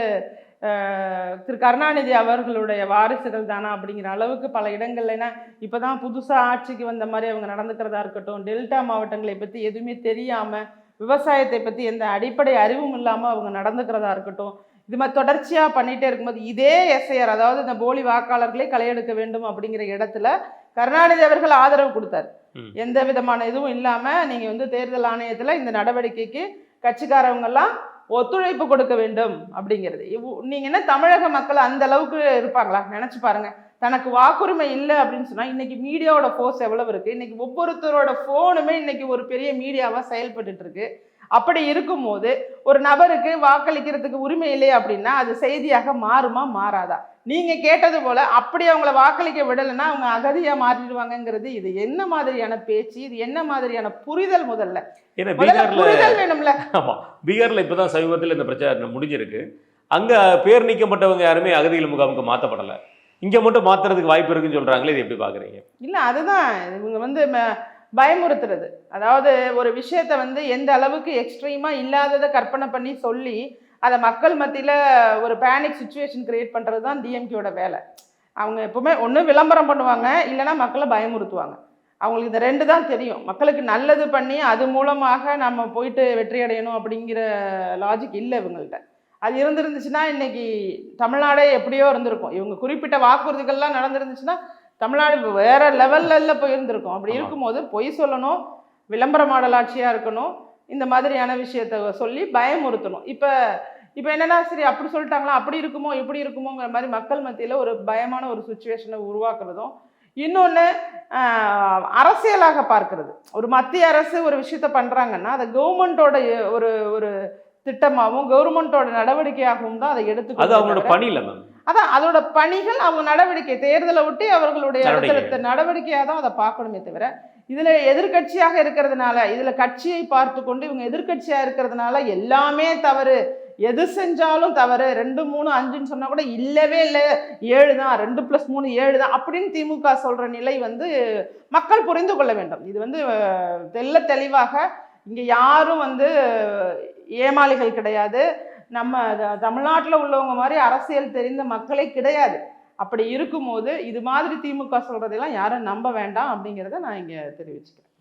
திரு கருணாநிதி அவர்களுடைய வாரிசுகள் தானா அப்படிங்கிற அளவுக்கு பல இடங்கள்லனா இப்போ தான் புதுசாக ஆட்சிக்கு வந்த மாதிரி அவங்க நடந்துக்கிறதா இருக்கட்டும் டெல்டா மாவட்டங்களை பற்றி எதுவுமே தெரியாமல் விவசாயத்தை பற்றி எந்த அடிப்படை அறிவும் இல்லாமல் அவங்க நடந்துக்கிறதா இருக்கட்டும் இது மாதிரி தொடர்ச்சியாக பண்ணிகிட்டே இருக்கும்போது இதே எஸ்ஐஆர் அதாவது இந்த போலி வாக்காளர்களை களையெடுக்க வேண்டும் அப்படிங்கிற இடத்துல கருணாநிதி அவர்கள் ஆதரவு கொடுத்தார். எந்த விதமான இதுவும் இல்லாமல் நீங்கள் வந்து தேர்தல் ஆணையத்தில் இந்த நடவடிக்கைக்கு கட்சிக்காரவங்கெல்லாம் ஒத்துழைப்பு கொடுக்க வேண்டும் அப்படிங்கிறது. இவ்வ- நீங்க என்ன தமிழக மக்கள் அந்த அளவுக்கு இருப்பாங்களா? நினைச்சு பாருங்க. தனக்கு வாக்குரிமை இல்லை அப்படின்னு சொன்னா இன்னைக்கு மீடியாவோட ஃபோர்ஸ் எவ்வளவு இருக்கு? இன்னைக்கு ஒவ்வொருத்தரோட ஃபோனுமே இன்னைக்கு ஒரு பெரிய மீடியாவா செயல்பட்டுட்டு இருக்கு. அப்படி இருக்கும்போது ஒரு நபருக்கு வாக்களிக்கிறதுக்கு உரிமை இல்லை அப்படின்னா அது செய்தியாக மாறுமா மாறாதா? நீங்க கேட்டது போல அப்படி அவங்கள வாக்களிக்க விடலைன்னா அவங்க அகதியா மாறிடுவாங்கங்கிறது இது என்ன மாதிரியான பேச்சு இது என்ன மாதிரியான புரிதல் முதல்ல? ஏன்னா பீகாரில் புரிதல் வேணும்ல. ஆமாம் பீகாரில் இப்போ தான் சமீபத்தில் இந்த பிரச்சாரம் முடிஞ்சிருக்கு. அங்கே பேர் நீக்கப்பட்டவங்க யாருமே அகதிகள் முகாமுக்கு மாற்றப்படலை இங்கே மட்டும் மாற்றுறதுக்கு வாய்ப்பு இருக்குன்னு சொல்கிறாங்களே இது எப்படி பார்க்குறீங்க இல்ல அதுதான். இவங்க வந்து பயமுறுத்துறது. அதாவது ஒரு விஷயத்தை வந்து எந்த அளவுக்கு எக்ஸ்ட்ரீமாக இல்லாததை கற்பனை பண்ணி சொல்லி அதை மக்கள் மத்தியில் ஒரு பேனிக் சுச்சுவேஷன் கிரியேட் பண்ணுறது தான் டிஎம்கேயோட வேலை. அவங்க எப்பவுமே ஒன்று விளம்பரம் பண்ணுவாங்க இல்லைன்னா மக்களை பயமுறுத்துவாங்க. அவங்களுக்கு இந்த ரெண்டு தான் தெரியும். மக்களுக்கு நல்லது பண்ணி அது மூலமாக நம்ம போயிட்டு வெற்றி அடையணும் அப்படிங்கிற லாஜிக் இல்லை இவங்கள்ட்ட. அது இருந்திருந்துச்சுன்னா இன்னைக்கு தமிழ்நாடே எப்படியோ இருந்திருக்கும். இவங்க குறிப்பிட்ட வாக்குறுதிகள்லாம் நடந்திருந்துச்சுன்னா தமிழ்நாடு வேற லெவல்ல போயிருந்திருக்கும். அப்படி. இருக்கும்போது பொய் சொல்லணும் விளம்பர மாடல் ஆட்சியாக இருக்கணும் இந்த மாதிரியான விஷயத்த சொல்லி பயமுறுத்தணும். இப்போ இப்போ என்னன்னா சரி அப்படி சொல்லிட்டாங்களா அப்படி இருக்குமோ இப்படி இருக்குமோங்கிற மாதிரி மக்கள் மத்தியில் ஒரு பயமான ஒரு சுச்சுவேஷனை உருவாக்குறதும் இன்னொன்று அரசியலாக பார்க்கிறது. ஒரு மத்திய அரசு ஒரு விஷயத்த பண்ணுறாங்கன்னா அதை கவர்மெண்ட்டோட ஒரு ஒரு திட்டமாகவும் கவர்மெண்ட்டோட நடவடிக்கையாகவும் தான் அதை எடுத்து அது அவங்களோட பணி இல்லை மேம் அதான் அதோட பணிகள் அவங்க நடவடிக்கை தேர்தலை ஒட்டி அவர்களுடைய. அடுத்தடுத்த நடவடிக்கையாக தான் அதை பார்க்கணுமே தவிர இதுல எதிர்க்கட்சியாக இருக்கிறதுனால இதுல கட்சியை பார்த்து கொண்டு இவங்க எதிர்க்கட்சியா இருக்கிறதுனால எல்லாமே தவறு. எது செஞ்சாலும் தவறு. ரெண்டு மூணு அஞ்சுன்னு சொன்னா கூட இல்லவே இல்லை. ஏழு தான் ரெண்டு ப்ளஸ் மூணு ஏழு தான் அப்படின்னு திமுக சொல்ற நிலை வந்து மக்கள் புரிந்து கொள்ள வேண்டும். இது வந்து தெள்ள தெளிவாக இங்க யாரும் வந்து ஏமாளிகள் கிடையாது. நம்ம தமிழ்நாட்டில் தமிழ்நாட்டுல உள்ளவங்க மாதிரி அரசியல் தெரிந்த மக்களே கிடையாது. அப்படி இருக்கும்போது இது மாதிரி திமுக சொல்கிறதெல்லாம் யாரும் நம்ப வேண்டாம் அப்படிங்கிறத நான் இங்க தெரிவிச்சுக்கிறேன்.